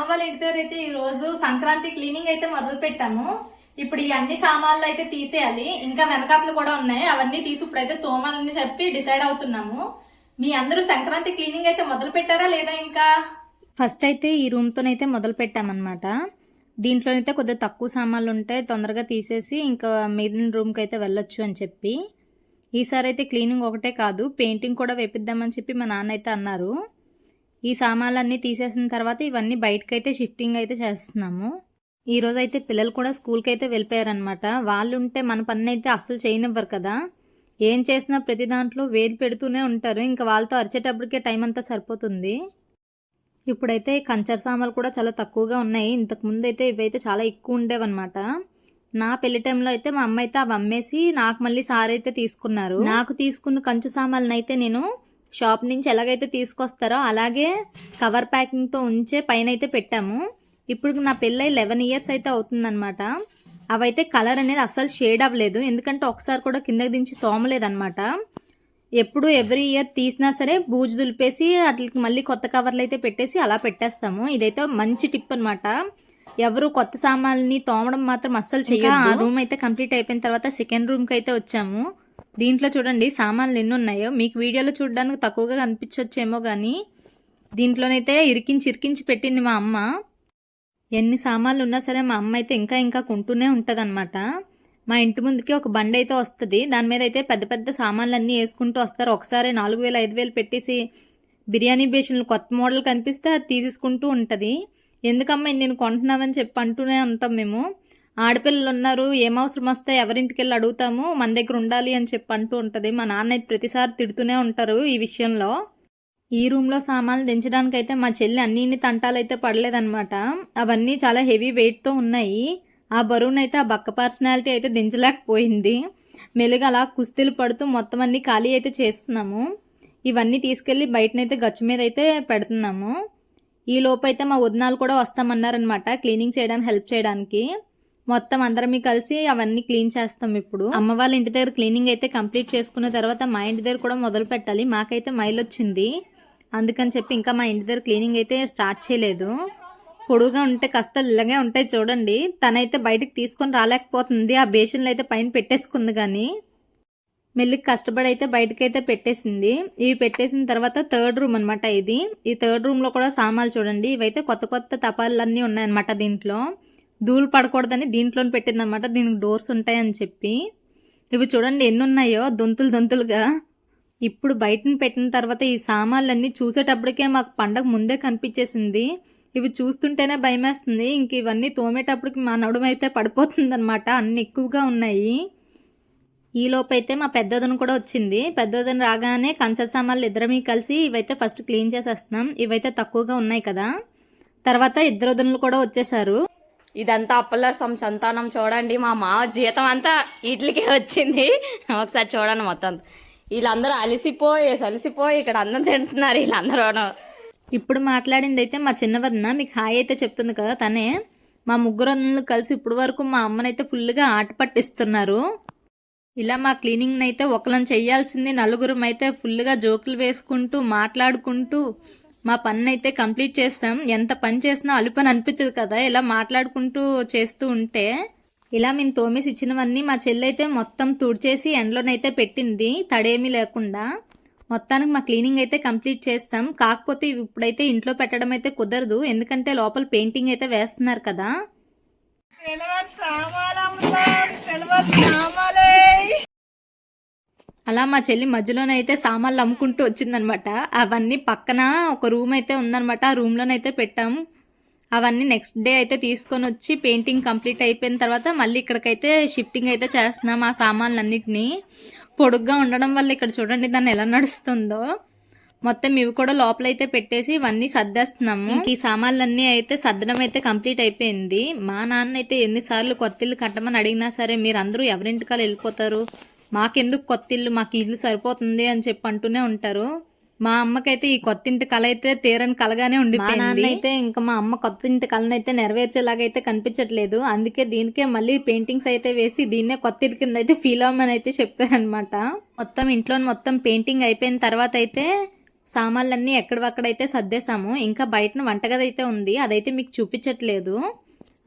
అమ్మ వాళ్ళ ఇంటి దగ్గర అయితే ఈ రోజు సంక్రాంతి క్లీనింగ్ అయితే మొదలు పెట్టాము. ఇప్పుడు ఈ అన్ని సామాన్లు అయితే తీసేయాలి. ఇంకా వెనకాతలు కూడా ఉన్నాయి. అవన్నీ తీసి ఇప్పుడైతే తోమాలని చెప్పి డిసైడ్ అవుతున్నాము. మీ అందరూ సంక్రాంతి క్లీనింగ్ అయితే మొదలు పెట్టారా లేదా ఇంకా? ఫస్ట్ అయితే ఈ రూమ్తోనైతే మొదలు పెట్టామన్నమాట. దీంట్లోనైతే కొద్దిగా తక్కువ సామాన్లు ఉంటాయి తొందరగా తీసేసి ఇంకా మిగిలిన రూమ్కి అయితే వెళ్ళొచ్చు అని చెప్పి. ఈసారి అయితే క్లీనింగ్ ఒకటే కాదు పెయింటింగ్ కూడా వేపిద్దామని చెప్పి మా నాన్న అయితే అన్నారు. ఈ సామాన్లన్నీ తీసేసిన తర్వాత ఇవన్నీ బయటకైతే షిఫ్టింగ్ అయితే చేస్తున్నాము. ఈ రోజు అయితే పిల్లలు కూడా స్కూల్కి అయితే వెళ్ళిపోయారనమాట వాళ్ళు ఉంటే మన పని అయితే అస్సలు చేయనివ్వరు కదా. ఏం చేసినా ప్రతి దాంట్లో వేలు పెడుతూనే ఉంటారు. ఇంకా వాళ్ళతో అరిచేటప్పటికే టైం అంతా సరిపోతుంది. ఇప్పుడైతే కంచర్ సామాన్లు కూడా చాలా తక్కువగా ఉన్నాయి. ఇంతకు ముందు అయితే ఇవైతే చాలా ఎక్కువ ఉండేవన్నమాట. నా పెళ్ళి టైంలో అయితే మా అమ్మ అయితే అవి అమ్మేసి నాకు మళ్ళీ సార్ అయితే తీసుకున్నారు. నాకు తీసుకున్న కంచు సామాన్లు అయితే నేను షాప్ నుంచి ఎలాగైతే తీసుకొస్తారో అలాగే కవర్ ప్యాకింగ్తో ఉంచే పైన అయితే పెట్టాము. ఇప్పుడు నా పెళ్ళై లెవెన్ ఇయర్స్ అయితే అవుతుందన్నమాట. అవైతే కలర్ అనేది అస్సలు షేడ్ అవ్వలేదు. ఎందుకంటే ఒకసారి కూడా కిందకి దించి తోమలేదన్నమాట. ఎప్పుడు ఎవ్రీ ఇయర్ తీసినా సరే బూజు దులిపేసి వాటికి మళ్ళీ కొత్త కవర్లు అయితే పెట్టేసి అలా పెట్టేస్తాము. ఇదైతే మంచి టిప్ అన్నమాట. ఎవరు కొత్త సామాన్లని తోమడం మాత్రం అస్సలు చెయ్యాలి ఆ రూమ్ అయితే కంప్లీట్ అయిపోయిన తర్వాత సెకండ్ రూమ్కి అయితే వచ్చాము. దీంట్లో చూడండి సామాన్లు ఎన్ని ఉన్నాయో మీకు వీడియోలో చూడడానికి తక్కువగా కనిపించవచ్చేమో కానీ దీంట్లోనైతే ఇరికించి ఇరికించి పెట్టింది మా అమ్మ. ఎన్ని సామాన్లు ఉన్నా సరే మా అమ్మ అయితే ఇంకా ఇంకా కొంటూనే ఉంటుందన్నమాట. మా ఇంటి ముందుకి ఒక బండి అయితే వస్తుంది. దాని మీద అయితే పెద్ద పెద్ద సామాన్లు అన్నీ వేసుకుంటూ వస్తారు. ఒకసారి నాలుగు వేలు ఐదు వేలు పెట్టేసి బిర్యానీ బేషన్లు కొత్త మోడల్ కనిపిస్తే అది తీసేసుకుంటూ ఉంటుంది. ఎందుకమ్మా నేను కొంటున్నామని చెప్పి అంటూనే ఉంటాం మేము. ఆడపిల్లలు ఉన్నారు ఏమవసరం అవసరం వస్తే ఎవరింటికి వెళ్ళి అడుగుతాము మన దగ్గర ఉండాలి అని చెప్పి అంటూ ఉంటుంది. మా నాన్న అయితే ప్రతిసారి తిడుతూనే ఉంటారు ఈ విషయంలో. ఈ రూమ్లో సామాన్లు దించడానికి అయితే మా చెల్లి అన్ని తంటాలైతే తంటాలు అయితే పడలేదన్నమాట. అవన్నీ చాలా హెవీ వెయిట్తో ఉన్నాయి. ఆ బరువునైతే ఆ బక్క పర్సనాలిటీ అయితే దించలేకపోయింది. మెలుగు అలా కుస్తీలు పడుతూ మొత్తం అన్ని ఖాళీ అయితే చేస్తున్నాము. ఇవన్నీ తీసుకెళ్ళి బయటనైతే గచ్చు మీద అయితే పెడుతున్నాము. ఈ లోపు అయితే మా వదినాలు కూడా వస్తామన్నారనమాట క్లీనింగ్ చేయడానికి హెల్ప్ చేయడానికి. మొత్తం అందరం కలిసి అవన్నీ క్లీన్ చేస్తాం ఇప్పుడు. అమ్మ వాళ్ళ ఇంటి దగ్గర క్లీనింగ్ అయితే కంప్లీట్ చేసుకున్న తర్వాత మా ఇంటి దగ్గర కూడా మొదలు పెట్టాలి. మాకైతే మైల్ వచ్చింది. అందుకని చెప్పి ఇంకా మా ఇంటి దగ్గర క్లీనింగ్ అయితే స్టార్ట్ చేయలేదు. పొడుగా ఉంటే కష్టాలు ఇలాగే ఉంటాయి చూడండి. తనైతే బయటకు తీసుకొని రాలేకపోతుంది. ఆ బేషన్లు అయితే పైన పెట్టేసుకుంది కానీ. మెల్లికి కష్టపడి అయితే బయటకైతే పెట్టేసింది. ఇవి పెట్టేసిన తర్వాత థర్డ్ రూమ్ అనమాట ఇది. ఈ థర్డ్ రూమ్లో కూడా సామాన్లు చూడండి. ఇవైతే కొత్త కొత్త తపాలన్నీ ఉన్నాయన్నమాట దీంట్లో. ధూళి పడకూడదని దీంట్లో పెట్టిందనమాట దీనికి డోర్స్ ఉంటాయని చెప్పి. ఇవి చూడండి ఎన్ని ఉన్నాయో దొంతులు దొంతులుగా. ఇప్పుడు బయటని పెట్టిన తర్వాత ఈ సామాన్లన్నీ చూసేటప్పటికే మాకు పండగ ముందే కనిపించేసింది. ఇవి చూస్తుంటేనే భయమేస్తుంది. ఇంక ఇవన్నీ తోమేటప్పటికి మా నడుమైతే అయితే అన్ని ఎక్కువగా ఉన్నాయి. ఈ అయితే మా పెద్దదను కూడా వచ్చింది. పెద్దదన రాగానే కంచ సామాన్లు ఇద్దరమీ కలిసి ఇవైతే ఫస్ట్ క్లీన్ చేసేస్తున్నాం. ఇవైతే తక్కువగా ఉన్నాయి కదా. తర్వాత ఇద్దరు కూడా వచ్చేసారు. ఇదంతా అప్పలర్ సమ్ సంతానం చూడండి. మా మావ జీతం అంతా వీటికే వచ్చింది. ఒకసారి చూడండి మొత్తం. వీళ్ళందరూ అలిసిపోయి అలిసిపోయి ఇక్కడ అందరం తింటున్నారు వీళ్ళందరూ ఇప్పుడు మాట్లాడింది అయితే మా చిన్న వదిన మీకు హాయ్ అయితే చెప్తుంది కదా తనే. మా ముగ్గురు కలిసి ఇప్పుడు వరకు మా అమ్మనైతే ఫుల్గా ఆట పట్టిస్తున్నారు. ఇలా మా క్లీనింగ్ అయితే ఒకళ్ళని చేయాల్సింది నలుగురం అయితే ఫుల్గా జోకులు వేసుకుంటూ మాట్లాడుకుంటూ మా పని అయితే కంప్లీట్ చేస్తాం. ఎంత పని చేసినా అలుపని అనిపించదు కదా. ఇలా మాట్లాడుకుంటూ చేస్తూ ఉంటే ఇలా మేము తోమేసి ఇచ్చినవన్నీ మా చెల్లి అయితే మొత్తం తుడిచేసి ఎండలోనైతే పెట్టింది. తడేమీ లేకుండా మొత్తానికి మా క్లీనింగ్ అయితే కంప్లీట్ చేస్తాం. కాకపోతే ఇవి ఇప్పుడైతే ఇంట్లో పెట్టడం అయితే కుదరదు. ఎందుకంటే లోపల పెయింటింగ్ అయితే వేస్తున్నారు కదా. అలా మా చెల్లి మధ్యలోనైతే సామాన్లు అమ్ముకుంటూ వచ్చిందనమాట. అవన్నీ పక్కన ఒక రూమ్ అయితే ఉందనమాట. ఆ రూమ్లోనైతే పెట్టాం. అవన్నీ నెక్స్ట్ డే అయితే తీసుకొని వచ్చి పెయింటింగ్ కంప్లీట్ అయిపోయిన తర్వాత మళ్ళీ ఇక్కడికైతే షిఫ్టింగ్ అయితే చేస్తున్నాం ఆ సామాన్లన్నిటినీ. పొడుగ్గా ఉండడం వల్ల ఇక్కడ చూడండి దాన్ని ఎలా నడుస్తుందో. మొత్తం ఇవి కూడా లోపలైతే పెట్టేసి ఇవన్నీ సర్దేస్తున్నాము. ఈ సామాన్లన్నీ అయితే సర్దడం అయితే కంప్లీట్ అయిపోయింది. మా నాన్న అయితే ఎన్నిసార్లు కొత్త ఇల్లు కట్టమని అడిగినా సరే మీరు అందరూ ఎవరింటికాలు వెళ్ళిపోతారు? మాకెందుకు కొత్త ఇల్లు మాకు ఇల్లు సరిపోతుంది అని చెప్పి అంటూనే ఉంటారు. మా అమ్మకైతే ఈ కొత్త ఇంటి కళ అయితే తీరని కలగానే ఉండిపోయింది. అయితే ఇంకా మా అమ్మ కొత్త ఇంటి కళనైతే నెరవేర్చేలాగైతే కనిపించట్లేదు. అందుకే దీనికే మళ్ళీ పెయింటింగ్స్ అయితే వేసి దీన్నే కొత్త ఇంటి కింద అయితే ఫీల్ అవ్వమని అయితే చెప్తారనమాట మొత్తం ఇంట్లో మొత్తం పెయింటింగ్ అయిపోయిన తర్వాత అయితే సామాన్లన్నీ ఎక్కడవక్కడైతే సర్దేశాము. ఇంకా బయటన వంటగది అయితే ఉంది. అదైతే మీకు చూపించట్లేదు.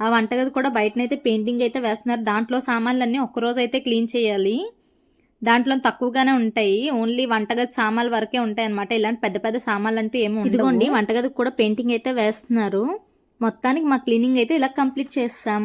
ఆ వంటగది కూడా బయటనైతే పెయింటింగ్ అయితే వేస్తున్నారు. దాంట్లో సామాన్లన్నీ ఒక్కరోజు అయితే క్లీన్ చేయాలి. దాంట్లో తక్కువగానే ఉంటాయి. ఓన్లీ వంటగది సామాన్లు వరకే ఉంటాయి అనమాట ఇలాంటి పెద్ద పెద్ద సామాన్లు అంటూ ఏమి ఇదిగోండి వంటగదికి కూడా పెయింటింగ్ అయితే వేస్తున్నారు. మొత్తానికి మా క్లీనింగ్ అయితే ఇలా కంప్లీట్ చేస్తాం.